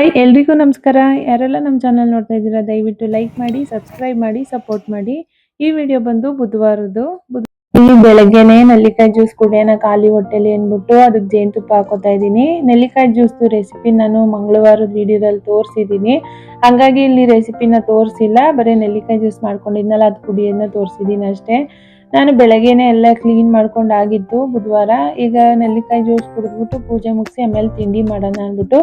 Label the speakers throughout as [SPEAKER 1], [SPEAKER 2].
[SPEAKER 1] Hi, ಎಲ್ರಿಗೂ ನಮಸ್ಕಾರ. ಯಾರೆಲ್ಲ ನಮ್ಮ ಚಾನಲ್ ನೋಡ್ತಾ ಇದ್ದೀರಾ, ದಯವಿಟ್ಟು ಲೈಕ್ ಮಾಡಿ ಸಬ್ಸ್ಕ್ರೈಬ್ ಮಾಡಿ ಸಪೋರ್ಟ್ ಮಾಡಿ. ಈ ವಿಡಿಯೋ ಬಂದು ಬುಧವಾರದ್ದು. ಬೆಳಗ್ಗೆನೆ ನೆಲ್ಲಿಕಾಯಿ ಜ್ಯೂಸ್ ಕುಡಿಯೋಣ ಖಾಲಿ ಹೊಟ್ಟೆಲಿ ಅಂದ್ಬಿಟ್ಟು ಅದಕ್ಕೆ ಜೇನುತುಪ್ಪ ಹಾಕೋತಾ ಇದ್ದೀನಿ. ನೆಲ್ಲಿಕಾಯಿ ಜ್ಯೂಸ್ದು ರೆಸಿಪಿ ನಾನು ಮಂಗಳವಾರದ ವಿಡಿಯೋದಲ್ಲಿ ತೋರಿಸಿದ್ದೀನಿ. ಹಂಗಾಗಿ ಇಲ್ಲಿ ರೆಸಿಪಿನ ತೋರಿಸಿಲ್ಲ. ಬರೀ ನೆಲ್ಲಿಕಾಯಿ ಜ್ಯೂಸ್ ಮಾಡ್ಕೊಂಡಿದ್ನಲ್ಲ, ಅದು ಕುಡಿಯೋದನ್ನ ತೋರಿಸಿದ್ದೀನಿ ಅಷ್ಟೇ. ನಾನು ಬೆಳಗ್ಗೆನೆ ಎಲ್ಲ ಕ್ಲೀನ್ ಮಾಡ್ಕೊಂಡು ಆಗಿತ್ತು ಬುಧವಾರ. ಈಗ ನೆಲ್ಲಿಕಾಯಿ ಜ್ಯೂಸ್ ಕುಡಿದ್ಬಿಟ್ಟು ಪೂಜೆ ಮುಗಿಸಿ ಆಮೇಲೆ ತಿಂಡಿ ಮಾಡೋಣ ಅಂದ್ಬಿಟ್ಟು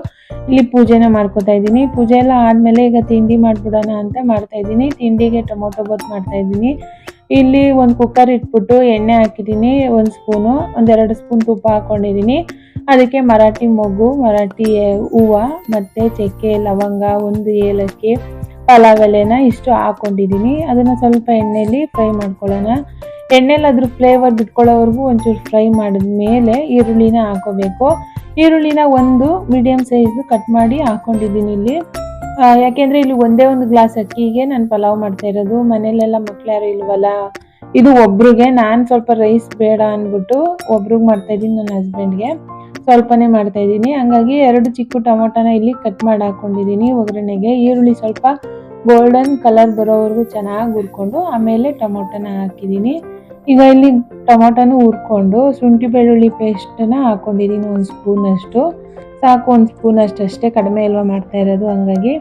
[SPEAKER 1] ಇಲ್ಲಿ ಪೂಜೆನ ಮಾಡ್ಕೊತಾ ಇದ್ದೀನಿ. ಪೂಜೆ ಎಲ್ಲ ಆದ್ಮೇಲೆ ಈಗ ತಿಂಡಿ ಮಾಡ್ಬಿಡೋಣ ಅಂತ ಮಾಡ್ತಾ ಇದ್ದೀನಿ. ತಿಂಡಿಗೆ ಟೊಮೊಟೊ ಬಾತ್ ಮಾಡ್ತಾ ಇದ್ದೀನಿ. ಇಲ್ಲಿ ಒಂದು ಕುಕ್ಕರ್ ಇಟ್ಬಿಟ್ಟು ಎಣ್ಣೆ ಹಾಕಿದ್ದೀನಿ, ಒಂದು ಸ್ಪೂನು ಒಂದೆರಡು ಸ್ಪೂನ್ ತುಪ್ಪ ಹಾಕ್ಕೊಂಡಿದ್ದೀನಿ ಅದಕ್ಕೆ ಮರಾಠಿ ಮೊಗ್ಗು, ಮರಾಠಿ ಹೂವು ಮತ್ತೆ ಚಕ್ಕೆ, ಲವಂಗ, ಒಂದು ಏಲಕ್ಕಿ, ಪಲಾವ್ ಎಲೆನ ಇಷ್ಟು ಹಾಕ್ಕೊಂಡಿದ್ದೀನಿ ಅದನ್ನ ಸ್ವಲ್ಪ ಎಣ್ಣೆಯಲ್ಲಿ ಫ್ರೈ ಮಾಡ್ಕೊಳ್ಳೋಣ. ಎಣ್ಣೆಲಿ ಅದ್ರ ಫ್ಲೇವರ್ ಬಿಟ್ಕೊಳ್ಳೋವರೆಗೂ ಒಂಚೂರು ಫ್ರೈ ಮಾಡಿದ ಮೇಲೆ ಈರುಳ್ಳಿನ ಹಾಕೋಬೇಕು. ಈರುಳ್ಳಿನ ಒಂದು ಮೀಡಿಯಮ್ ಸೈಜ್ ಕಟ್ ಮಾಡಿ ಹಾಕೊಂಡಿದ್ದೀನಿ ಇಲ್ಲಿ. ಯಾಕೆಂದರೆ ಇಲ್ಲಿ ಒಂದೇ ಒಂದು ಗ್ಲಾಸ್ ಅಕ್ಕಿಗೆ ನಾನು ಪಲಾವ್ ಮಾಡ್ತಾ ಇರೋದು. ಮನೇಲೆಲ್ಲ ಮಕ್ಳು ಯಾರು ಇಲ್ವಲ್ಲ? ಇದು ಒಬ್ರಿಗೆ, ನಾನು ಸ್ವಲ್ಪ ರೈಸ್ ಬೇಡ ಅಂದ್ಬಿಟ್ಟು ಒಬ್ರಿಗೆ ಮಾಡ್ತಾ ಇದ್ದೀನಿ ನನ್ನ ಹಸ್ಬೆಂಡ್ಗೆ ಸ್ವಲ್ಪನೇ ಮಾಡ್ತಾ ಇದ್ದೀನಿ. ಹಂಗಾಗಿ ಎರಡು ಚಿಕ್ಕ ಟೊಮೊಟೊನ ಇಲ್ಲಿ ಕಟ್ ಮಾಡಿ ಹಾಕೊಂಡಿದ್ದೀನಿ. ಒಗ್ಗರಣೆಗೆ ಈರುಳ್ಳಿ ಸ್ವಲ್ಪ ಗೋಲ್ಡನ್ ಕಲರ್ ಬರೋವರೆಗೂ ಚೆನ್ನಾಗಿ ಹುರ್ಕೊಂಡು ಆಮೇಲೆ ಟೊಮೊಟೊನ ಹಾಕಿದ್ದೀನಿ. ಈಗ ಇಲ್ಲಿ ಟೊಮೊಟೊನ ಹುರ್ಕೊಂಡು ಶುಂಠಿ ಬೆಳ್ಳುಳ್ಳಿ ಪೇಸ್ಟನ್ನ ಹಾಕೊಂಡಿದ್ದೀನಿ ಒಂದು ಸ್ಪೂನಷ್ಟು ಸಾಕು, ಒಂದು ಸ್ಪೂನಷ್ಟು ಅಷ್ಟೇ ಕಡಿಮೆ ಇಲ್ವ ಮಾಡ್ತಾ ಇರೋದು, ಹಂಗಾಗಿ.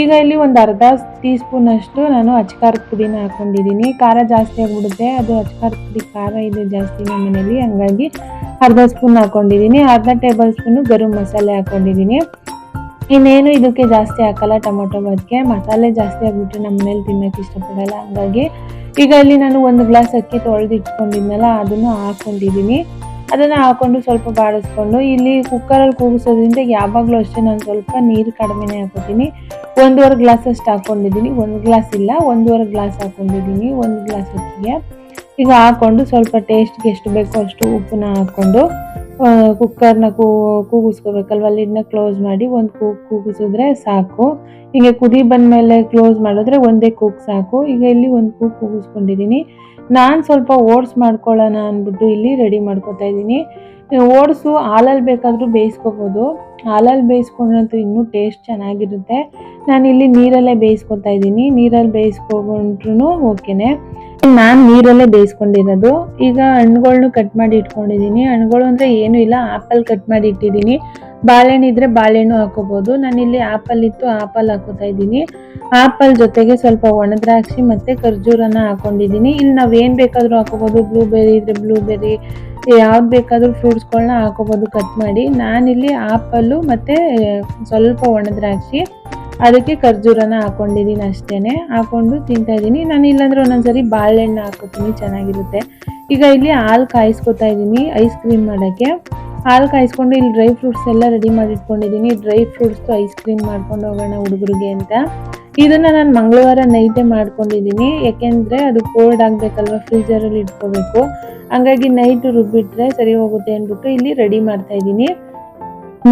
[SPEAKER 1] ಈಗ ಇಲ್ಲಿ ಒಂದು ಅರ್ಧ ಟೀ ಸ್ಪೂನ್ ಅಷ್ಟು ನಾನು ಅಚ್ಕಾರದ ಪುಡಿನ ಹಾಕೊಂಡಿದ್ದೀನಿ. ಖಾರ ಜಾಸ್ತಿ ಆಗಿಬಿಡುತ್ತೆ. ಅದು ಅಚ್ಕಾರದ ಪುಡಿ ಖಾರ ಇದೆ ಜಾಸ್ತಿ ನಮ್ಮ ಮನೇಲಿ, ಹಂಗಾಗಿ ಅರ್ಧ ಸ್ಪೂನ್ ಹಾಕೊಂಡಿದ್ದೀನಿ. ಅರ್ಧ ಟೇಬಲ್ ಸ್ಪೂನು ಗರಂ ಮಸಾಲೆ ಹಾಕೊಂಡಿದ್ದೀನಿ. ಇನ್ನೇನು ಇದಕ್ಕೆ ಜಾಸ್ತಿ ಹಾಕಲ್ಲ ಟೊಮೊಟೊ ಬದಕ್ಕೆ ಮಸಾಲೆ ಜಾಸ್ತಿ ಆಗಿಬಿಟ್ಟು ನಮ್ಮ ಮನೇಲಿ ತಿನ್ನೋಕ್ಕೆ ಇಷ್ಟಪಡಲ್ಲ, ಹಂಗಾಗಿ ಈಗ ಇಲ್ಲಿ ನಾನು ಒಂದು ಗ್ಲಾಸ್ ಅಕ್ಕಿ ತೊಳೆದಿಟ್ಕೊಂಡಿದ್ನಲ್ಲ ಅದನ್ನು ಹಾಕೊಂಡಿದ್ದೀನಿ ಅದನ್ನು ಹಾಕೊಂಡು ಸ್ವಲ್ಪ ಬಾಡಿಸ್ಕೊಂಡು ಇಲ್ಲಿ ಕುಕ್ಕರಲ್ಲಿ ಕೂಗಿಸೋದ್ರಿಂದ ಯಾವಾಗಲೂ ಅಷ್ಟೇ ನಾನು ಸ್ವಲ್ಪ ನೀರು ಕಡಿಮೆನೇ ಹಾಕೋತೀನಿ ಒಂದೂವರೆ ಗ್ಲಾಸ್ ಅಷ್ಟು ಹಾಕೊಂಡಿದ್ದೀನಿ ಒಂದು ಗ್ಲಾಸ್ ಇಲ್ಲ ಒಂದೂವರೆ ಗ್ಲಾಸ್ ಹಾಕೊಂಡಿದ್ದೀನಿ ಒಂದು ಗ್ಲಾಸ್ ಅಕ್ಕಿಗೆ. ಈಗ ಹಾಕೊಂಡು ಸ್ವಲ್ಪ ಟೇಸ್ಟ್ಗೆ ಎಷ್ಟು ಬೇಕೋ ಅಷ್ಟು ಉಪ್ಪನ್ನ ಹಾಕೊಂಡು ಆ, ಕುಕ್ಕರ್ನ ಕೂಗಿಸ್ಕೋಬೇಕಲ್ವ? ಲಿಡ್ನ ಕ್ಲೋಸ್ ಮಾಡಿ ಒಂದು ಕೂಗ್ ಕೂಗಿಸಿದ್ರೆ ಸಾಕು. ಹೀಗೆ ಕುದಿ ಬಂದಮೇಲೆ ಕ್ಲೋಸ್ ಮಾಡಿದ್ರೆ ಒಂದೇ ಕೂಗ್ ಸಾಕು. ಈಗ ಇಲ್ಲಿ ಒಂದು ಕೂಗ್ ಕೂಗಿಸ್ಕೊಂಡಿದ್ದೀನಿ. ನಾನು ಸ್ವಲ್ಪ ಓಟ್ಸ್ ಮಾಡ್ಕೊಳ್ಳೋಣ ಅಂದ್ಬಿಟ್ಟು ಇಲ್ಲಿ ರೆಡಿ ಮಾಡ್ಕೊತಾ ಇದ್ದೀನಿ. ಓಟ್ಸು ಹಾಲಲ್ಲಿ ಬೇಕಾದರೂ ಬೇಯಿಸ್ಕೋಬೋದು. ಹಾಲಲ್ಲಿ ಬೇಯಿಸ್ಕೊಂಡ್ರಂತೂ ಇನ್ನೂ ಟೇಸ್ಟ್ ಚೆನ್ನಾಗಿರುತ್ತೆ. ನಾನು ಇಲ್ಲಿ ನೀರಲ್ಲೇ ಬೇಯಿಸ್ಕೊತಾ ಇದ್ದೀನಿ. ನೀರಲ್ಲಿ ಬೇಯಿಸ್ಕೊಂಡ್ರೂ ಓಕೆನೆ. ನಾನು ನೀರಲ್ಲೇ ಬೇಯಿಸ್ಕೊಂಡಿರೋದು. ಈಗ ಹಣ್ಣುಗಳ್ನು ಕಟ್ ಮಾಡಿ ಇಟ್ಕೊಂಡಿದ್ದೀನಿ ಹಣ್ಣುಗಳು ಅಂದರೆ ಏನೂ ಇಲ್ಲ ಆ್ಯಪಲ್ ಕಟ್ ಮಾಡಿ ಇಟ್ಟಿದ್ದೀನಿ ಬಾಳೆಹಣ್ಣು ಇದ್ದರೆ ಬಾಳೆಹಣ್ಣು ಹಾಕೋಬಹುದು ನಾನಿಲ್ಲಿ ಆ್ಯಪಲ್ ಇತ್ತು ಆಪಲ್ ಹಾಕೋತಾ ಇದ್ದೀನಿ. ಆಪಲ್ ಜೊತೆಗೆ ಸ್ವಲ್ಪ ಒಣದ್ರಾಕ್ಷಿ ಮತ್ತು ಖರ್ಜೂರನ ಹಾಕೊಂಡಿದ್ದೀನಿ ಇಲ್ಲಿ ನಾವು ಏನು ಬೇಕಾದರೂ ಹಾಕೋಬೋದು. ಬ್ಲೂಬೆರಿ ಇದ್ದರೆ ಬ್ಲೂಬೆರಿ ಯಾವ್ದು ಬೇಕಾದರೂ ಫ್ರೂಟ್ಸ್ಗಳನ್ನ ಹಾಕೋಬೋದು ಕಟ್ ಮಾಡಿ. ನಾನಿಲ್ಲಿ ಆ್ಯಪಲ್ಲು ಮತ್ತು ಸ್ವಲ್ಪ ಒಣದ್ರಾಕ್ಷಿ. ಅದಕ್ಕೆ ಖರ್ಜೂರನ ಹಾಕೊಂಡಿದ್ದೀನಿ ಅಷ್ಟೇ ಹಾಕೊಂಡು ತಿಂತಾ ಇದ್ದೀನಿ ನಾನು ಇಲ್ಲಾಂದ್ರೆ ಒಂದೊಂದ್ಸರಿ ಬಾಳೆಹಣ್ಣು ಹಾಕೋತೀನಿ. ಚೆನ್ನಾಗಿರುತ್ತೆ. ಈಗ ಇಲ್ಲಿ ಹಾಲು ಕಾಯಿಸ್ಕೊತಾ ಇದ್ದೀನಿ ಐಸ್ ಕ್ರೀಮ್ ಮಾಡೋಕ್ಕೆ. ಹಾಲು ಕಾಯಿಸ್ಕೊಂಡು ಇಲ್ಲಿ ಡ್ರೈ ಫ್ರೂಟ್ಸ್ ಎಲ್ಲ ರೆಡಿ ಮಾಡಿಟ್ಕೊಂಡಿದ್ದೀನಿ ಡ್ರೈ ಫ್ರೂಟ್ಸ್ದು ಐಸ್ ಕ್ರೀಮ್ ಮಾಡ್ಕೊಂಡು ಹೋಗೋಣ ಹುಡುಗರಿಗೆ ಅಂತ. ಇದನ್ನು ನಾನು ಮಂಗಳವಾರ ನೈಟೇ ಮಾಡ್ಕೊಂಡಿದ್ದೀನಿ ಯಾಕೆಂದರೆ ಅದು ಕೋಲ್ಡ್ ಆಗಬೇಕಲ್ವ ಫ್ರೀಜರಲ್ಲಿ ಇಟ್ಕೋಬೇಕು. ಹಂಗಾಗಿ ನೈಟ್ ರುಬ್ಬಿಟ್ರೆ ಸರಿ ಹೋಗುತ್ತೆ ಅಂದ್ಬಿಟ್ಟು ಇಲ್ಲಿ ರೆಡಿ ಮಾಡ್ತಾ ಇದ್ದೀನಿ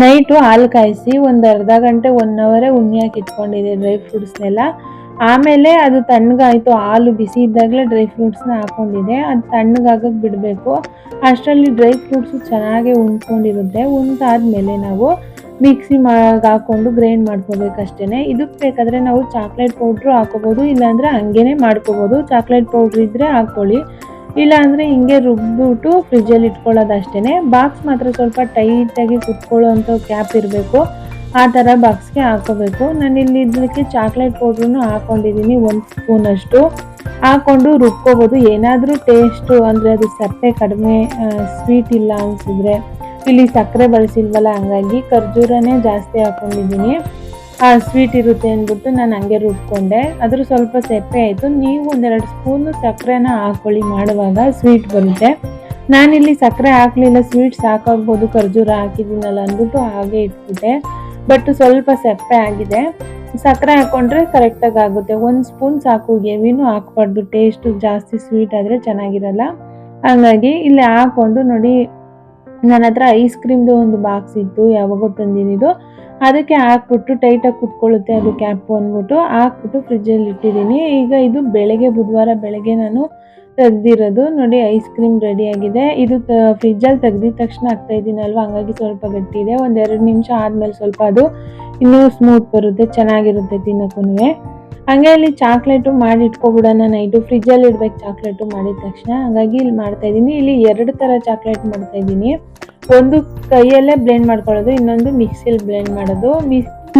[SPEAKER 1] ನೈಟು ಹಾಲು ಕಾಯಿಸಿ ಒಂದು ಅರ್ಧ ಗಂಟೆ ಒನ್ ಅವರೇ ಉಣ್ಣಿ ಹಾಕಿ ಇಟ್ಕೊಂಡಿದ್ದೆ ಡ್ರೈ ಫ್ರೂಟ್ಸ್ನೆಲ್ಲ ಆಮೇಲೆ ಅದು ತಣ್ಣಗಾಯಿತು, ಹಾಲು ಬಿಸಿ ಇದ್ದಾಗಲೇ ಡ್ರೈ ಫ್ರೂಟ್ಸ್ನ ಹಾಕ್ಕೊಂಡಿದ್ದೆ ಅದು ತಣ್ಣಗಾಗಕ್ಕೆ ಬಿಡಬೇಕು. ಅಷ್ಟರಲ್ಲಿ ಡ್ರೈ ಫ್ರೂಟ್ಸು ಚೆನ್ನಾಗಿ ಉಣ್ಕೊಂಡಿರುತ್ತೆ. ಉಣ್ದಾದ್ಮೇಲೆ ನಾವು ಮಿಕ್ಸಿ ಮಾ ಹಾಕೊಂಡು ಗ್ರೈಂಡ್ ಮಾಡ್ಕೋಬೇಕಷ್ಟೇ ಇದಕ್ಕೆ ಬೇಕಾದರೆ ನಾವು ಚಾಕ್ಲೇಟ್ ಪೌಡ್ರು ಹಾಕೋಬೋದು, ಇಲ್ಲಾಂದರೆ ಹಂಗೇನೆ ಮಾಡ್ಕೋಬೋದು. ಚಾಕ್ಲೇಟ್ ಪೌಡ್ರ್ ಇದ್ದರೆ ಹಾಕ್ಕೊಳ್ಳಿ. ಇಲ್ಲಾಂದರೆ ಹಿಂಗೆ ರುಬ್ಬಿಬಿಟ್ಟು ಫ್ರಿಜ್ಜಲ್ಲಿ ಇಟ್ಕೊಳ್ಳೋದು ಅಷ್ಟೇ ಬಾಕ್ಸ್ ಮಾತ್ರ ಸ್ವಲ್ಪ ಟೈಟಾಗಿ ಕುತ್ಕೊಳ್ಳೋ ಅಂಥ ಕ್ಯಾಪ್ ಇರಬೇಕು. ಆ ಥರ ಬಾಕ್ಸ್ಗೆ ಹಾಕೋಬೇಕು. ನಾನು ಇಲ್ಲಿ ಇದಕ್ಕೆ ಚಾಕ್ಲೇಟ್ ಪೌಡ್ರೂ ಹಾಕ್ಕೊಂಡಿದ್ದೀನಿ ಒಂದು ಸ್ಪೂನಷ್ಟು ಹಾಕ್ಕೊಂಡು ರುಬ್ಕೋಬೋದು. ಏನಾದರೂ ಟೇಸ್ಟು ಅಂದರೆ ಅದು ಸಪ್ಪೆ ಕಡಿಮೆ ಸ್ವೀಟ್ ಇಲ್ಲ ಅನಿಸಿದ್ರೆ. ಇಲ್ಲಿ ಸಕ್ಕರೆ ಬಳಸಿಲ್ವಲ್ಲ, ಹಂಗಾಗಿ ಖರ್ಜೂರನೇ ಜಾಸ್ತಿ ಹಾಕೊಂಡಿದ್ದೀನಿ ಆ ಸ್ವೀಟ್ ಇರುತ್ತೆ ಅಂದ್ಬಿಟ್ಟು ನಾನು ಹಂಗೆ ರುಬ್ಕೊಂಡೆ. ಅದ್ರ ಸ್ವಲ್ಪ ಸೆಪ್ಪೆ ಆಯಿತು. ನೀವು ಒಂದೆರಡು ಸ್ಪೂನು ಸಕ್ಕರೆನ ಹಾಕೊಳ್ಳಿ ಮಾಡುವಾಗ ಸ್ವೀಟ್ ಬರುತ್ತೆ. ನಾನಿಲ್ಲಿ ಸಕ್ಕರೆ ಹಾಕಲಿಲ್ಲ ಸ್ವೀಟ್ ಸಾಕಾಗ್ಬೋದು ಖರ್ಜೂರ ಹಾಕಿದ್ದೀನಲ್ಲ ಅಂದ್ಬಿಟ್ಟು ಹಾಗೆ ಇಟ್ಬಿಟ್ಟೆ. ಬಟ್ ಸ್ವಲ್ಪ ಸೆಪ್ಪೆ ಆಗಿದೆ. ಸಕ್ಕರೆ ಹಾಕ್ಕೊಂಡ್ರೆ ಕರೆಕ್ಟಾಗಿ ಆಗುತ್ತೆ. ಒಂದು ಸ್ಪೂನ್ ಸಾಕು ಗೇವಿನೂ ಹಾಕ್ಬಾರ್ದು. ಟೇಸ್ಟು ಜಾಸ್ತಿ ಸ್ವೀಟ್ ಆದರೆ ಚೆನ್ನಾಗಿರಲ್ಲ. ಹಂಗಾಗಿ ಇಲ್ಲಿ ಹಾಕ್ಕೊಂಡು ನೋಡಿ ನನ್ನ ಹತ್ರ ಐಸ್ ಕ್ರೀಮ್ದು ಒಂದು ಬಾಕ್ಸ್ ಇತ್ತು, ಯಾವಾಗೋ ತಂದಿನಿದು ಅದಕ್ಕೆ ಹಾಕ್ಬಿಟ್ಟು ಟೈಟಾಗಿ ಕುತ್ಕೊಳ್ಳುತ್ತೆ ಅದು ಕ್ಯಾಪು ಅಂದ್ಬಿಟ್ಟು. ಹಾಕ್ಬಿಟ್ಟು ಫ್ರಿಜ್ಜಲ್ಲಿ ಇಟ್ಟಿದ್ದೀನಿ ಈಗ ಇದು ಬೆಳಗ್ಗೆ, ಬುಧವಾರ ಬೆಳಗ್ಗೆ ನಾನು ತೆಗ್ದಿರೋದು. ನೋಡಿ ಐಸ್ ಕ್ರೀಮ್ ರೆಡಿ ಆಗಿದೆ. ಇದು ಫ್ರಿಜ್ಜಲ್ಲಿ ತೆಗ್ದಿದ ತಕ್ಷಣ ಹಾಕ್ತಾ ಇದ್ದೀನಲ್ವ ಹಂಗಾಗಿ ಸ್ವಲ್ಪ ಗಟ್ಟಿ ಇದೆ. ಒಂದೆರಡು ನಿಮಿಷ ಆದಮೇಲೆ ಸ್ವಲ್ಪ ಅದು ಇನ್ನೂ ಸ್ಮೂತ್ ಬರುತ್ತೆ, ಚೆನ್ನಾಗಿರುತ್ತೆ ತಿನ್ನಕ್ಕೂ ಹಂಗೆ ಇಲ್ಲಿ ಚಾಕ್ಲೇಟು ಮಾಡಿ ಇಟ್ಕೊಬಿಡೋಣ. ನೈಟು ಫ್ರಿಜ್ಜಲ್ಲಿ ಇಡ್ಬೇಕು ಚಾಕ್ಲೇಟು ಮಾಡಿದ ತಕ್ಷಣ. ಹಾಗಾಗಿ ಇಲ್ಲಿ ಮಾಡ್ತಾ ಇದ್ದೀನಿ. ಇಲ್ಲಿ ಎರಡು ಥರ ಚಾಕ್ಲೇಟ್ ಮಾಡ್ತಾ ಇದ್ದೀನಿ. ಒಂದು ಕೈಯಲ್ಲೇ ಬ್ಲೆಂಡ್ ಮಾಡ್ಕೊಳ್ಳೋದು, ಇನ್ನೊಂದು ಮಿಕ್ಸಿಲಿ ಬ್ಲೆಂಡ್ ಮಾಡೋದು.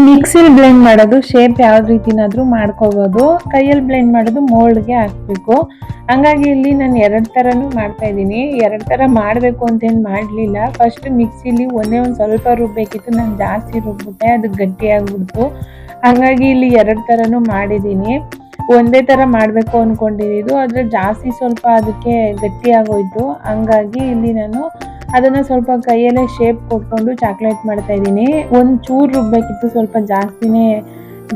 [SPEAKER 1] ಮಿಕ್ಸಿಲಿ ಬ್ಲೆಂಡ್ ಮಾಡೋದು, ಶೇಪ್ ಯಾವ ರೀತಿನಾದರೂ ಮಾಡ್ಕೋಬೋದು. ಕೈಯಲ್ಲಿ ಬ್ಲೆಂಡ್ ಮಾಡೋದು, ಮೋಲ್ಡ್ಗೆ ಹಾಕ್ಬೇಕು. ಹಂಗಾಗಿ ಇಲ್ಲಿ ನಾನು ಎರಡು ಥರನೂ ಮಾಡ್ತಾ ಇದ್ದೀನಿ. ಎರಡು ಥರ ಮಾಡಬೇಕು ಅಂತೇನು ಮಾಡಲಿಲ್ಲ. ಫಸ್ಟ್ ಮಿಕ್ಸಿಲಿ ಒಂದೇ ಒಂದು ಸ್ವಲ್ಪ ರುಬ್ಬೇಕಿತ್ತು. ನಾನು ಜಾಸ್ತಿ ರುಬ್ಬಿಟ್ಟೆ ಅದು ಗಟ್ಟಿಯಾಗ್ಬಿಡ್ತು ಹಂಗಾಗಿ ಇಲ್ಲಿ ಎರಡು ಥರನೂ ಮಾಡಿದ್ದೀನಿ. ಒಂದೇ ಥರ ಮಾಡಬೇಕು ಅಂದ್ಕೊಂಡಿದ್ದು ಆದರೆ ಜಾಸ್ತಿ ಸ್ವಲ್ಪ ಅದಕ್ಕೆ ಗಟ್ಟಿಯಾಗೋಯ್ತು. ಹಂಗಾಗಿ ಇಲ್ಲಿ ನಾನು ಅದನ್ನು ಸ್ವಲ್ಪ ಕೈಯಲ್ಲೇ ಶೇಪ್ ಕೊಟ್ಕೊಂಡು ಚಾಕ್ಲೇಟ್ ಮಾಡ್ತಾ ಇದ್ದೀನಿ. ಒಂದು ಚೂರು ರುಬ್ಬಬೇಕಿತ್ತು ಸ್ವಲ್ಪ ಜಾಸ್ತಿನೇ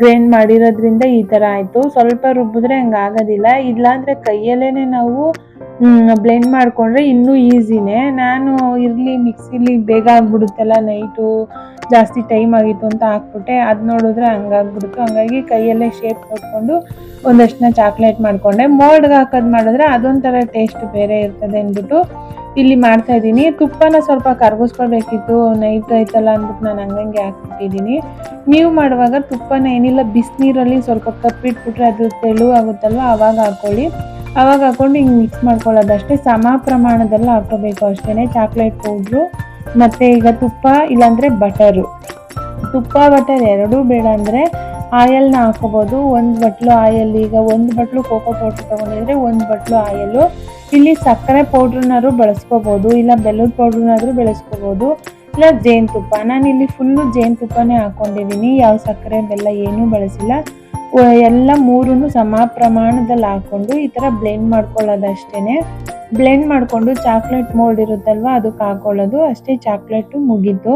[SPEAKER 1] ಗ್ರೈಂಡ್ ಮಾಡಿರೋದ್ರಿಂದ ಈ ಥರ ಆಯಿತು. ಸ್ವಲ್ಪ ರುಬ್ಬಿದ್ರೆ ಹಂಗೆ ಆಗೋದಿಲ್ಲ. ಇಲ್ಲಾಂದರೆ ಕೈಯಲ್ಲೇ ನಾವು ಬ್ಲೆಂಡ್ ಮಾಡಿಕೊಂಡ್ರೆ ಇನ್ನೂ ಈಸಿನೇ ನಾನು ಇರಲಿ ಮಿಕ್ಸಿಲಿ ಬೇಗ ಆಗ್ಬಿಡುತ್ತಲ್ಲ ನೈಟು ಜಾಸ್ತಿ ಟೈಮ್ ಆಗಿತ್ತು ಅಂತ ಹಾಕ್ಬಿಟ್ಟೆ. ಅದು ನೋಡಿದ್ರೆ ಹಂಗಾಗ್ಬಿಡ್ತು. ಹಂಗಾಗಿ ಕೈಯಲ್ಲೇ ಶೇಪ್ ಕೊಟ್ಕೊಂಡು ಒಂದಷ್ಟನ್ನ ಚಾಕ್ಲೇಟ್ ಮಾಡಿಕೊಂಡೆ. ಮೋಲ್ಡ್ಗೆ ಹಾಕೋದು ಮಾಡಿದ್ರೆ ಅದೊಂಥರ ಟೇಸ್ಟ್ ಬೇರೆ ಇರ್ತದೆ ಅಂದ್ಬಿಟ್ಟು ಇಲ್ಲಿ ಮಾಡ್ತಾ ಇದ್ದೀನಿ. ತುಪ್ಪನ ಸ್ವಲ್ಪ ಕರ್ಗಿಸ್ಕೊಳ್ಬೇಕಿತ್ತು. ನೈಟ್ ಆಯ್ತಲ್ಲ ಅಂದ್ಬಿಟ್ಟು ನಾನು ಹಂಗಂಗೆ ಹಾಕ್ಬಿಟ್ಟಿದ್ದೀನಿ. ನೀವು ಮಾಡುವಾಗ ತುಪ್ಪನ ಏನಿಲ್ಲ, ಬಿಸಿನೀರಲ್ಲಿ ಸ್ವಲ್ಪ ಕಪ್ಪಿಟ್ಬಿಟ್ರೆ ಅದು ತೆಳು ಆಗುತ್ತಲ್ವ ಅವಾಗ ಹಾಕೊಳ್ಳಿ. ಅವಾಗ ಹಾಕೊಂಡು ಹಿಂಗೆ ಮಿಕ್ಸ್ ಮಾಡ್ಕೊಳ್ಳೋದಷ್ಟೇ. ಸಮ ಪ್ರಮಾಣದಲ್ಲಿ ಹಾಕೋಬೇಕು ಅಷ್ಟೇ ಚಾಕ್ಲೇಟ್ ಪೌಡ್ರು ಮತ್ತು ಈಗ ತುಪ್ಪ ಇಲ್ಲಾಂದರೆ ಬಟರು. ತುಪ್ಪ, ಬಟರ್ ಎರಡೂ ಬೇಡ ಅಂದರೆ ಆಯಲ್ನ ಹಾಕೋಬೋದು ಒಂದು ಬಟ್ಲು ಆಯಲ್, ಈಗ ಒಂದು ಬಟ್ಲು ಕೋಕೋ ಪೌಡ್ರ್ ತೊಗೊಂಡಿದ್ರೆ ಒಂದು ಬಟ್ಲು ಆಯಲ್ಲು. ಇಲ್ಲಿ ಸಕ್ಕರೆ ಪೌಡ್ರನ್ನಾದ್ರೂ ಬಳಸ್ಕೋಬೋದು, ಇಲ್ಲ ಬೆಲ್ಲದ ಪೌಡ್ರನ್ನಾದ್ರೂ ಬೆಳೆಸ್ಕೋಬೋದು. ಇಲ್ಲ ಜೇನುತುಪ್ಪ ನಾನು ಇಲ್ಲಿ ಫುಲ್ಲು ಜೇನುತುಪ್ಪನೇ ಹಾಕ್ಕೊಂಡಿದ್ದೀನಿ ಯಾವ ಸಕ್ಕರೆ, ಬೆಲ್ಲ ಏನೂ ಬಳಸಿಲ್ಲ. ಎಲ್ಲ ಮೂರೂ ಸಮ ಪ್ರಮಾಣದಲ್ಲಿ ಹಾಕ್ಕೊಂಡು ಈ ಥರ ಬ್ಲೆಂಡ್ ಮಾಡ್ಕೊಳ್ಳೋದಷ್ಟೇ ಬ್ಲೆಂಡ್ ಮಾಡಿಕೊಂಡು ಚಾಕ್ಲೇಟ್ ಮೋಲ್ಡ್ ಇರುತ್ತಲ್ವ, ಅದಕ್ಕೆ ಹಾಕೊಳ್ಳೋದು. ಅಷ್ಟೇ ಚಾಕ್ಲೇಟು ಮುಗೀತು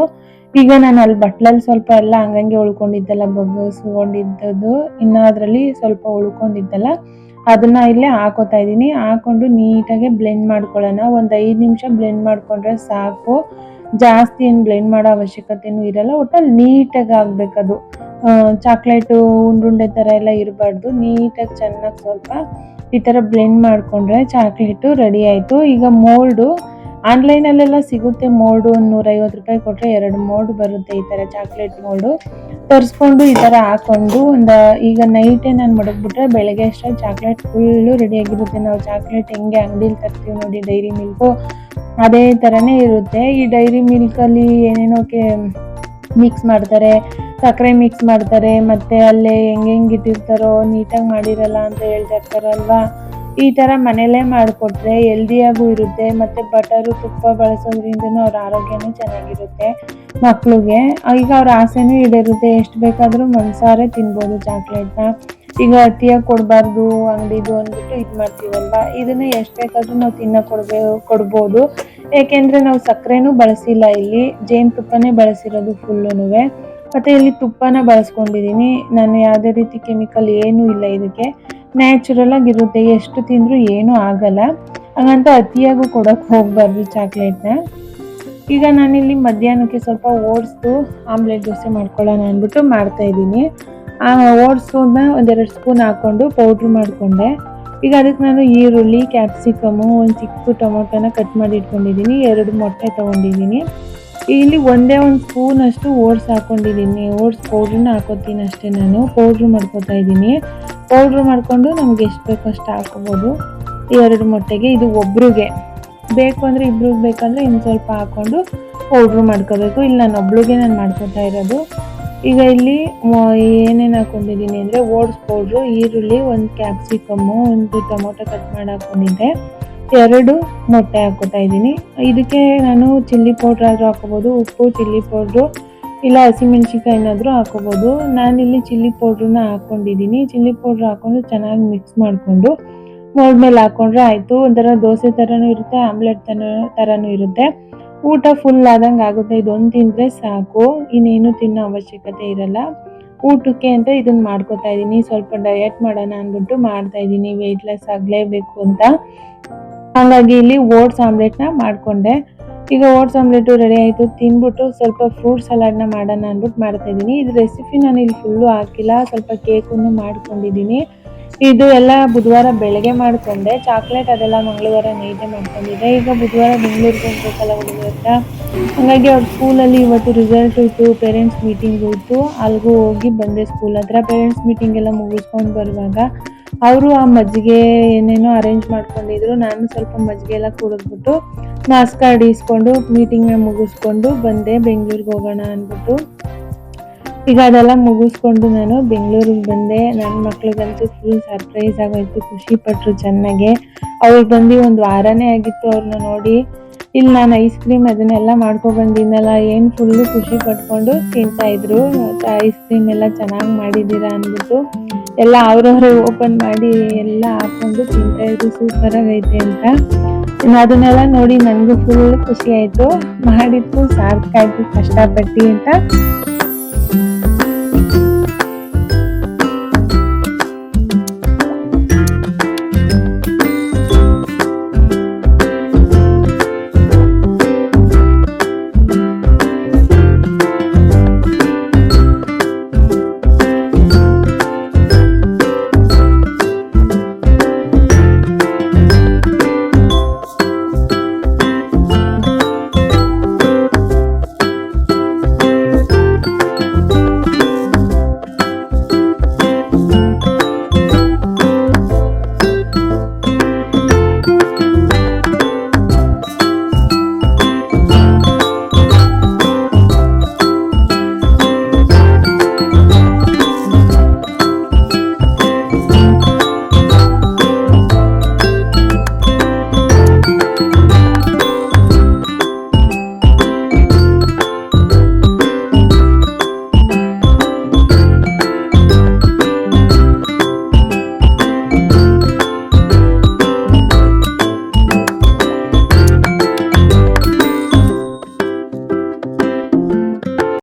[SPEAKER 1] ಈಗ ನಾನು ಅಲ್ಲಿ ಬಟ್ಲಲ್ಲಿ ಸ್ವಲ್ಪ ಎಲ್ಲ ಹಂಗಂಗೆ ಉಳ್ಕೊಂಡಿದ್ದಲ್ಲ ಬಗ್ಗಿಸ್ಕೊಂಡಿದ್ದದ್ದು. ಇನ್ನು ಅದರಲ್ಲಿ ಸ್ವಲ್ಪ ಉಳ್ಕೊಂಡಿದ್ದಲ್ಲ, ಅದನ್ನ ಇಲ್ಲೇ ಹಾಕೋತಾ ಇದ್ದೀನಿ. ಹಾಕೊಂಡು ನೀಟಾಗಿ ಬ್ಲೆಂಡ್ ಮಾಡ್ಕೊಳ್ಳೋಣ. ಒಂದು ಐದು ನಿಮಿಷ ಬ್ಲೆಂಡ್ ಮಾಡ್ಕೊಂಡ್ರೆ ಸಾಕು. ಜಾಸ್ತಿ ಏನು ಬ್ಲೆಂಡ್ ಮಾಡೋ ಅವಶ್ಯಕತೆನೂ ಇರಲ್ಲ. ಒಟ್ಟಲ್ಲಿ ನೀಟಾಗಿ ಆಗಬೇಕದು. ಚಾಕ್ಲೇಟು ಉಂಡುಂಡೆ ಥರ ಎಲ್ಲ ಇರಬಾರ್ದು. ನೀಟಾಗಿ ಚೆನ್ನಾಗಿ ಸ್ವಲ್ಪ ಈ ಥರ ಬ್ಲೆಂಡ್ ಮಾಡಿಕೊಂಡ್ರೆ ಚಾಕ್ಲೇಟು ರೆಡಿ ಆಯಿತು. ಈಗ ಮೋಲ್ಡು ಆನ್ಲೈನಲ್ಲೆಲ್ಲ ಸಿಗುತ್ತೆ ಮೋಲ್ಡು ಒಂದು ನೂರೈವತ್ತು ರೂಪಾಯಿ ಕೊಟ್ಟರೆ ಎರಡು ಮೋಲ್ಡ್ ಬರುತ್ತೆ ಈ ಥರ ಚಾಕ್ಲೇಟ್ ಮೋಲ್ಡು ತರಿಸ್ಕೊಂಡು ಈ ಥರ ಹಾಕ್ಕೊಂಡು ಒಂದು ಈಗ ನೈಟೇ ನಾನು ಮಡಗ್ಬಿಟ್ರೆ ಬೆಳಗ್ಗೆ ಅಷ್ಟೇ ಚಾಕ್ಲೇಟ್ ಫುಲ್ಲು ರೆಡಿಯಾಗಿರುತ್ತೆ ನಾವು ಚಾಕ್ಲೇಟ್ ಹೆಂಗೆ ಅಂಗಡಿಲಿ ತರ್ತೀವಿ ನೋಡಿ ಡೈರಿ ಮಿಲ್ಕು ಅದೇ ಥರನೇ ಇರುತ್ತೆ. ಈ ಡೈರಿ ಮಿಲ್ಕಲ್ಲಿ ಏನೇನೋಕ್ಕೆ ಮಿಕ್ಸ್ ಮಾಡ್ತಾರೆ. ಸಕ್ಕರೆ ಮಿಕ್ಸ್ ಮಾಡ್ತಾರೆ, ಮತ್ತು ಅಲ್ಲೇ ಹೆಂಗೆ ಹೆಂಗೆ ಇಟ್ಟಿರ್ತಾರೋ ನೀಟಾಗಿ ಮಾಡಿರಲ್ಲ ಅಂತ ಹೇಳ್ತಾ ಇರ್ತಾರಲ್ವಾ ಈ ಥರ ಮನೇಲೇ ಮಾಡಿಕೊಟ್ರೆ ಹೆಲ್ದಿಯಾಗೂ ಇರುತ್ತೆ, ಮತ್ತು ಬಟರು ತುಪ್ಪ ಬಳಸೋದ್ರಿಂದನೂ ಅವ್ರ ಆರೋಗ್ಯನೂ ಚೆನ್ನಾಗಿರುತ್ತೆ ಮಕ್ಕಳಿಗೆ ಈಗ ಅವ್ರ ಆಸೆನೂ ಈಡೇರುತ್ತೆ, ಎಷ್ಟು ಬೇಕಾದರೂ ಮನ್ಸಾರೆ ತಿನ್ಬೋದು ಚಾಕ್ಲೇಟ್ನ ಈಗ ಅತಿಯಾಗಿ ಕೊಡಬಾರ್ದು, ಅಂಗಡಿದು ಅಂದ್ಬಿಟ್ಟು ಇದು ಮಾಡ್ತೀವಲ್ವ? ಇದನ್ನು ಎಷ್ಟು ಬೇಕಾದರೂ ನಾವು ತಿನ್ನ ಕೊಡ್ಬೇ ಕೊಡ್ಬೋದು. ಏಕೆಂದರೆ ನಾವು ಸಕ್ಕರೆನೂ ಬಳಸಿಲ್ಲ ಇಲ್ಲಿ ಜೇನುತುಪ್ಪನೇ ಬಳಸಿರೋದು ಫುಲ್ಲೂ ಮತ್ತು ಇಲ್ಲಿ ತುಪ್ಪನ ಬಳಸ್ಕೊಂಡಿದ್ದೀನಿ. ನಾನು ಯಾವುದೇ ರೀತಿ ಕೆಮಿಕಲ್ ಏನೂ ಇಲ್ಲ ಇದಕ್ಕೆ. ನ್ಯಾಚುರಲ್ ಆಗಿರುತ್ತೆ ಎಷ್ಟು ತಿಂದರೂ ಏನೂ ಆಗಲ್ಲ. ಹಾಗಂತ ಅತಿಯಾಗೂ ಕೊಡೋಕ್ಕೆ ಹೋಗಬಾರ್ದು ಚಾಕ್ಲೇಟ್ನ ಈಗ ನಾನಿಲ್ಲಿ ಮಧ್ಯಾಹ್ನಕ್ಕೆ ಸ್ವಲ್ಪ ಓಡಿಸ್ದು ಆಮ್ಲೆಟ್ ದೋಸೆ ಮಾಡ್ಕೊಳ್ಳೋಣ ಅಂದ್ಬಿಟ್ಟು ಮಾಡ್ತಾ ಇದ್ದೀನಿ. ಆ ಓಡಿಸೋದನ್ನ ಒಂದೆರಡು ಸ್ಪೂನ್ ಹಾಕ್ಕೊಂಡು ಪೌಡ್ರ್ ಮಾಡಿಕೊಂಡೆ. ಈಗ ಅದಕ್ಕೆ ನಾನು ಈರುಳ್ಳಿ ಕ್ಯಾಪ್ಸಿಕಮು ಒಂದು ಚಿಕ್ಕ ಟೊಮೊಟೊನ ಕಟ್ ಮಾಡಿ ಇಟ್ಕೊಂಡಿದ್ದೀನಿ. ಎರಡು ಮೊಟ್ಟೆ ತೊಗೊಂಡಿದ್ದೀನಿ. ಇಲ್ಲಿ ಒಂದೇ ಒಂದು ಸ್ಪೂನ್ ಅಷ್ಟು ಓಟ್ಸ್ ಹಾಕೊಂಡಿದ್ದೀನಿ. ಓಟ್ಸ್ ಪೌಡ್ರನ್ನ ಹಾಕೋತೀನಿ ಅಷ್ಟೇ ನಾನು. ಪೌಡ್ರ್ ಮಾಡ್ಕೊತಾ ಇದ್ದೀನಿ. ಪೌಡ್ರ್ ಮಾಡಿಕೊಂಡು ನಮ್ಗೆ ಎಷ್ಟು ಬೇಕೋ ಅಷ್ಟು ಹಾಕೋಬೋದು. ಎರಡು ಮೊಟ್ಟೆಗೆ, ಇದು ಒಬ್ರಿಗೆ. ಬೇಕು ಅಂದರೆ ಇಬ್ರಿಗೆ ಬೇಕಂದರೆ ಇನ್ನು ಸ್ವಲ್ಪ ಹಾಕ್ಕೊಂಡು ಪೌಡ್ರ್ ಮಾಡ್ಕೋಬೇಕು. ಇಲ್ಲಿ ನಾನು ಒಬ್ಳಿಗೆ ನಾನು ಮಾಡ್ಕೊತಾ ಇರೋದು. ಈಗ ಇಲ್ಲಿ ಏನೇನು ಹಾಕೊಂಡಿದ್ದೀನಿ ಅಂದರೆ ಓಟ್ಸ್ ಪೌಡ್ರು ಈರುಳ್ಳಿ, ಒಂದು ಕ್ಯಾಪ್ಸಿಕಮ್ಮು ಒಂದು ಟೊಮೊಟೊ ಕಟ್ ಮಾಡಿ ಹಾಕ್ಕೊಂಡಿದ್ದೆ ಎರಡು ಮೊಟ್ಟೆ ಹಾಕೋತಾ ಇದ್ದೀನಿ. ಇದಕ್ಕೆ ನಾನು ಚಿಲ್ಲಿ ಪೌಡ್ರ್ ಆದರೂ ಹಾಕೋಬೋದು ಉಪ್ಪು, ಚಿಲ್ಲಿ ಪೌಡ್ರು, ಇಲ್ಲ ಹಸಿಮೆಣ್ಸಿಕಾಯಿನಾದರೂ ಹಾಕೋಬೋದು ನಾನಿಲ್ಲಿ ಚಿಲ್ಲಿ ಪೌಡ್ರನ್ನ ಹಾಕ್ಕೊಂಡಿದ್ದೀನಿ. ಚಿಲ್ಲಿ ಪೌಡ್ರ್ ಹಾಕ್ಕೊಂಡು ಚೆನ್ನಾಗಿ ಮಿಕ್ಸ್ ಮಾಡಿಕೊಂಡು ಮೋಲ್ಡ್ ಮೇಲೆ ಹಾಕ್ಕೊಂಡ್ರೆ ಆಯಿತು. ಒಂಥರ ದೋಸೆ ಥರನೂ ಇರುತ್ತೆ, ಆಮ್ಲೆಟ್ ಥರ ಥರನೂ ಇರುತ್ತೆ. ಊಟ ಫುಲ್ ಆದಂಗೆ ಆಗುತ್ತೆ. ಇದೊಂದು ತಿಂದರೆ ಸಾಕು. ಇನ್ನೇನು ತಿನ್ನೋ ಅವಶ್ಯಕತೆ ಇರಲ್ಲ. ಊಟಕ್ಕೆ ಅಂತ ಇದನ್ನು ಮಾಡ್ಕೊತಾ ಇದ್ದೀನಿ. ಸ್ವಲ್ಪ ಡಯಟ್ ಮಾಡೋಣ ಅಂದ್ಬಿಟ್ಟು ಮಾಡ್ತಾ ಇದ್ದೀನಿ. ವೆಯ್ಟ್ ಲೆಸ್ ಆಗಲೇಬೇಕು ಅಂತ. ಹಾಗಾಗಿ ಇಲ್ಲಿ ಓಟ್ಸ್ ಆಮ್ಲೆಟ್ನ ಮಾಡಿಕೊಂಡೆ. ಈಗ ಓಟ್ಸ್ ಆಮ್ಲೆಟು ರೆಡಿ ಆಯಿತು. ತಿಂದ್ಬಿಟ್ಟು ಸ್ವಲ್ಪ ಫ್ರೂಟ್ ಸಲಾಡ್ನ ಮಾಡೋಣ ಅಂದ್ಬಿಟ್ಟು ಮಾಡ್ತಾ ಇದ್ದೀನಿ. ಇದು ರೆಸಿಪಿ ನಾನು ಇಲ್ಲಿ ಫುಲ್ಲು ಹಾಕಿಲ್ಲ. ಸ್ವಲ್ಪ ಕೇಕನ್ನು ಮಾಡ್ಕೊಂಡಿದ್ದೀನಿ. ಇದು ಎಲ್ಲ ಬುಧವಾರ ಬೆಳಗ್ಗೆ ಮಾಡಿಕೊಂಡೆ. ಚಾಕ್ಲೇಟ್ ಅದೆಲ್ಲ ಮಂಗಳವಾರ ನೈಟೇ ಮಾಡ್ಕೊಂಡಿದ್ದೆ. ಈಗ ಬುಧವಾರ ಬೆಂಗಳೂರಿಗೆ ಹೋಗ್ಬೇಕಲ್ಲ ಹುಡುಗರ ಹಂಗಾಗಿ ಹಾಗಾಗಿ ಅವ್ರ ಸ್ಕೂಲಲ್ಲಿ ಇವತ್ತು ರಿಸಲ್ಟ್ ಇತ್ತು ಪೇರೆಂಟ್ಸ್ ಮೀಟಿಂಗ್ ಇತ್ತು. ಅಲ್ಲಿಗೂ ಹೋಗಿ ಬಂದೆ ಸ್ಕೂಲ್ ಹತ್ರ. ಪೇರೆಂಟ್ಸ್ ಮೀಟಿಂಗ್ ಎಲ್ಲ ಮುಗಿಸ್ಕೊಂಡು ಬರುವಾಗ ಅವರು ಆ ಮಜ್ಜಿಗೆ ಏನೇನೋ ಅರೇಂಜ್ ಮಾಡ್ಕೊಂಡಿದ್ರು, ನಾನು ಸ್ವಲ್ಪ ಮಜ್ಜಿಗೆ ಎಲ್ಲ ಕುಡಿದ್ಬಿಟ್ಟು ಕಾರ್ಡ್ ಇಸ್ಕೊಂಡು ಮೀಟಿಂಗ್ನ ಮುಗಿಸ್ಕೊಂಡು ಬಂದೆ, ಬೆಂಗಳೂರಿಗೆ ಹೋಗೋಣ ಅಂದ್ಬಿಟ್ಟು. ಈಗ ಅದೆಲ್ಲ ಮುಗಿಸ್ಕೊಂಡು ನಾನು ಬೆಂಗಳೂರಿಗೆ ಬಂದೆ. ನನ್ನ ಮಕ್ಳಿಗಂತೂ ಫುಲ್ ಸರ್ಪ್ರೈಸ್ ಆಗೋಯ್ತು, ಖುಷಿ ಪಟ್ರು ಚೆನ್ನಾಗೆ. ಅವ್ರು ಬಂದು ಒಂದು ವಾರನೇ ಆಗಿತ್ತು ಅವ್ರನ್ನ ನೋಡಿ. ಇಲ್ಲಿ ನಾನು ಐಸ್ ಕ್ರೀಮ್ ಅದನ್ನೆಲ್ಲ ಮಾಡ್ಕೊಬಂದಿದ್ನಲ್ಲ, ಏನು ಫುಲ್ಲು ಖುಷಿ ಪಟ್ಕೊಂಡು ತಿಂತಾ ಇದ್ರು. ಐಸ್ ಕ್ರೀಮ್ ಎಲ್ಲ ಚೆನ್ನಾಗಿ ಮಾಡಿದ್ದೀರಾ ಅಂದ್ಬಿಟ್ಟು ಎಲ್ಲ ಅವ್ರವ್ರೆ ಓಪನ್ ಮಾಡಿ ಎಲ್ಲ ಹಾಕೊಂಡು ತಿಂತಾ ಇದ್ರು. ಸೂಪರ್ ಆಗೈತೆ ಅಂತ. ಇನ್ನು ಅದನ್ನೆಲ್ಲ ನೋಡಿ ನನಗೂ ಫುಲ್ ಖುಷಿ ಆಯಿತು. ಮಾಡಿದ್ದು ಸಾರ್ಥಕ ಕಷ್ಟ ಕಷ್ಟಪಟ್ಟು ಅಂತ.